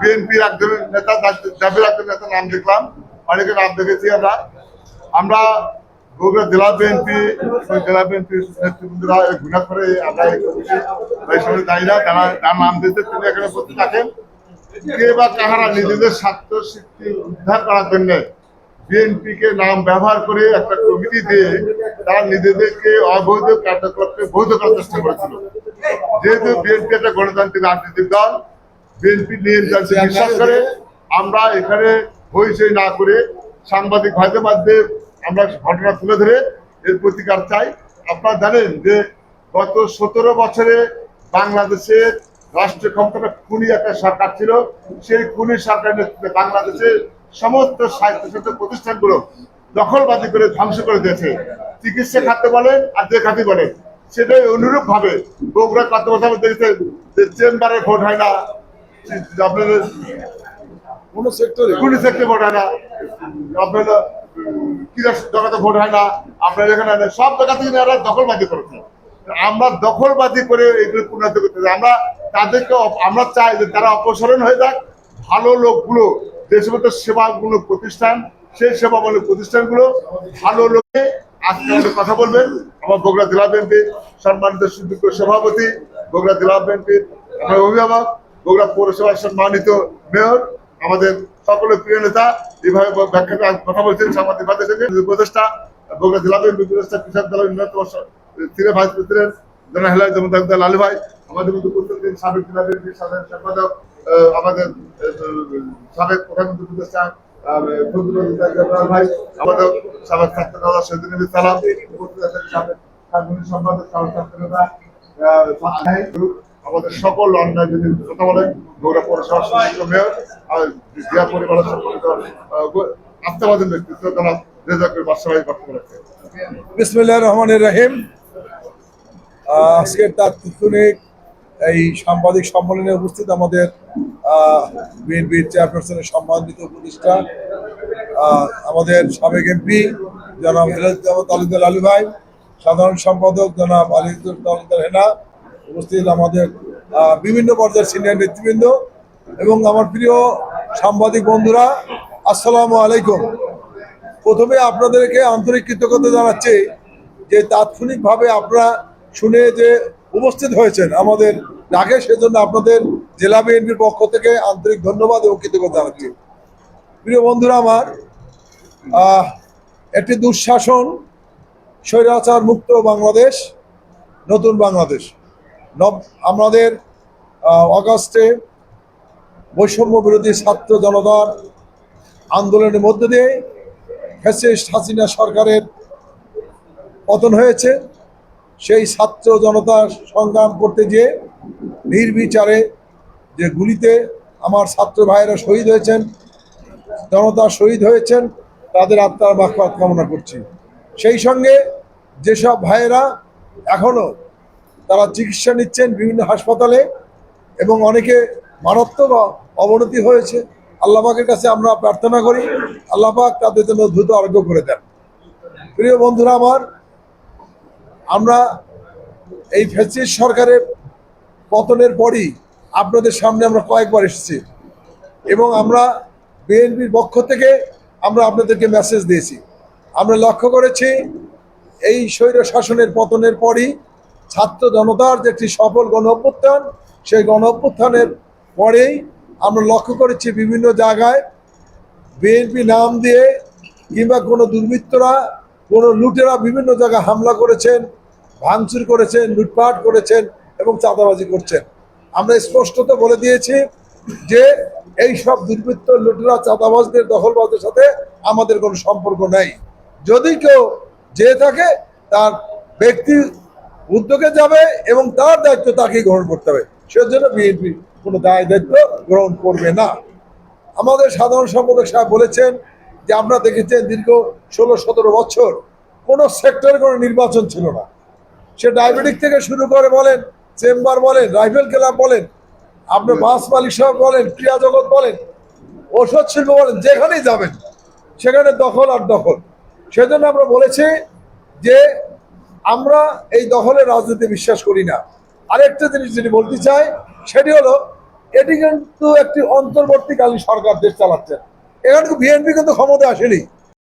বিএনপির একজন নেতা জাবির একজন নেতা নাম দেখলাম। অনেকে নাম দেখেছি আমরা। আমরা বগুড়া জেলা বিএনপি জেলা বিএনপি নেতৃবৃন্দরা ঘৃণা করে আমরা এই না, যারা যার নাম দিয়েছে তিনি এখানে উপস্থিত থাকেন কে বা কাহারা নিজেদের স্বার্থ সিদ্ধি উদ্ধার করার জন্য বিএনপি কে নাম ব্যবহার করে একটা কমিটি দিয়ে তারা নিজেদেরকে অবৈধ কার্যকলাপকে বৈধ করার চেষ্টা করেছিল। যেহেতু বিএনপি একটা গণতান্ত্রিক রাজনৈতিক দল বিএনপি নিয়ন্ত্রণকে বিশ্বাস করে আমরা এখানে হইচই না করে সাংবাদিক ভাইদের মাধ্যমে আমরা ঘটনা তুলে ধরে এর প্রতিকার চাই। আপনারা জানেন যে গত সতেরো বছরে বাংলাদেশের রাষ্ট্রীয় ক্ষমতাটা খুনি একটা সরকার ছিল। সেই খুনি সরকারের নেতৃত্বে বাংলাদেশের সমস্ত স্বায়ত্তশাসিত প্রতিষ্ঠানগুলো দখলবাজি করে ধ্বংস করে দিয়েছে। চিকিৎসা খাতে বলেন আর যে খাতে বলেন। সেটাই অনুরূপ ভাবে বগুড়া কত বছর দেখেছে যে চেম্বারে ভোট হয় না। আপনাদের কোন সেক্টরে পুলিশ সেক্টরে ভোট হয় না। আপনার ক্রীড়া জগতে ভোট হয় না। আপনার এখানে সব জায়গা থেকে এরা দখলবাজি করেছে আমরা দখলবাজি করে এগুলো পুনরায় করতে। আমরা তাদেরকে আমরা চাই যে তারা অপসারণ হয়ে যাক ভালো লোকগুলো যে সমস্ত সেবামূলক প্রতিষ্ঠান সেই সেবামূলক প্রতিষ্ঠানগুলো ভালো লোকে আজকে কথা বলবেন। আমার বগুড়া জেলা বিএনপির সম্মানিত সুযোগ্য সভাপতি বগুড়া জেলা বিএনপির আমার অভিভাবক বগুড়া পৌরসভার সম্মানিত মেয়র, আমাদের সকলের প্রিয় নেতা, এইভাবে কথা বলছেন সাংবাদিক উপদেষ্টা, বগুড়া জেলা বিএনপি উপদেষ্টা, কৃষক দলের ভাইস প্রেসিডেন্ট জমদার লালু ভাই, আমাদের মধ্যে সাবেক জেলা সাধারণ সম্পাদক আমাদের সাবেক প্রধানমন্ত্রী উপদেষ্টা সম্পাদক আমাদের সকল অন্যায় যদি কথা সম্মানিত মেয়র পরিবারের আহ, ব্যক্তিত্ব বিসমিল্লাহ রহমানের আজকের তাৎক্ষণিক এই সাংবাদিক সম্মেলনে উপস্থিত আমাদের বিএনপির চেয়ারপারসনের সম্মানিত উপদেষ্টা আমাদের সাবেক এমপি জনাব হেলাজুদ্দাহ তালুকদার আলী ভাই সাধারণ সম্পাদক জনাব আলিদুল তালুকদার হেনা উপস্থিত আমাদের বিভিন্ন পর্যায়ের সিনিয়র নেতৃবৃন্দ এবং আমার প্রিয় সাংবাদিক বন্ধুরা, আসসালামু আলাইকুম। প্রথমে আপনাদেরকে আন্তরিক কৃতজ্ঞতা জানাচ্ছি যে তাৎক্ষণিকভাবে আপনারা শুনে যে উপস্থিত হয়েছেন আমাদের ডাকে, সেজন্য আপনাদের জেলা বিএনপির পক্ষ থেকে আন্তরিক ধন্যবাদ এবং কৃতজ্ঞতা জানাচ্ছি। প্রিয় বন্ধুরা আমার একটি দুঃশাসন, স্বৈরাচার মুক্ত বাংলাদেশ, নতুন বাংলাদেশ। নব আমাদের অগাস্টে বৈষম্য বিরোধী ছাত্র জনতার আন্দোলনের মধ্য দিয়ে ফ্যাসিস্ট হাসিনা সরকারের পতন হয়েছে। সেই ছাত্র জনতার সংগ্রাম করতে গিয়ে নির্বিচারে যে গুলিতে আমার ছাত্র ভাইয়েরা শহীদ হয়েছেন, জনতা শহীদ হয়েছেন, তাদের আত্মার বাক্যাত কামনা করছি। সেই সঙ্গে যেসব ভাইয়েরা এখনও তারা চিকিৎসা নিচ্ছেন বিভিন্ন হাসপাতালে এবং অনেকে মারাত্মক অবনতি হয়েছে। আল্লাপাকের কাছে আমরা প্রার্থনা করি আল্লাপাক তাদের জন্য দ্রুত আরোগ্য করে দেন। প্রিয় বন্ধুরা আমার, আমরা এই ফ্যাসিস্ট সরকারের পতনের পরই আপনাদের সামনে আমরা কয়েকবার এসেছি এবং আমরা বিএনপির পক্ষ থেকে আমরা আপনাদেরকে মেসেজ দিয়েছি। আমরা লক্ষ্য করেছি এই স্বৈর শাসনের পতনের পরই ছাত্র জনতার যে একটি সফল গণ অভ্যুত্থান, সেই গণ অভ্যুত্থানের পরেই আমরা লক্ষ্য করেছি বিভিন্ন জায়গায় বিএনপি নাম দিয়ে কিংবা কোনো দুর্বৃত্তরা, কোনো লুটেরা বিভিন্ন জায়গায় হামলা করেছেন, ভাঙচুর করেছেন, লুটপাট করেছেন এবং চাঁদাবাজি করছেন। আমরা স্পষ্টত বলে দিয়েছি যে এই সব দুর্বৃত্ত লুটেরা, চাঁদাবাজদের, দখলবাজদের সাথে আমাদের কোনো সম্পর্ক নেই। যদি কেউ যে থাকে, তার ব্যক্তি উদ্যোগে যাবে এবং তার দায়িত্ব তাকেই গ্রহণ করতে হবে। সেজন্য বিএনপি কোনো দায় দায়িত্ব গ্রহণ করবে না। আমাদের সাধারণ সম্পাদক সাহেব বলেছেন যে আমরা দেখেছেন দীর্ঘ ষোলো সতেরো বছর কোনো সেক্টরে কোনো নির্বাচন ছিল না। সে ডায়াবেটিক থেকে শুরু করে বলেন চেম্বার বলেন রাইফেল ক্লাব বলেন আপনার বাস মালিক সাহেব বলেন ক্রিয়া জগৎ বলেন ওষুধ শিল্প বলেন যেখানেই যাবেন সেখানে দখল আর দখল। সেজন্য আমরা বলেছি যে আমরা এই দখলের রাজনীতি বিশ্বাস করি না। আরেকটা জিনিস যেটি বলতে চাই, সেটি হলো, এটি কিন্তু একটি অন্তর্বর্তীকালীন সরকার দেশ চালাচ্ছেন এখানে বিএনপি কিন্তু ক্ষমতা আসেনি।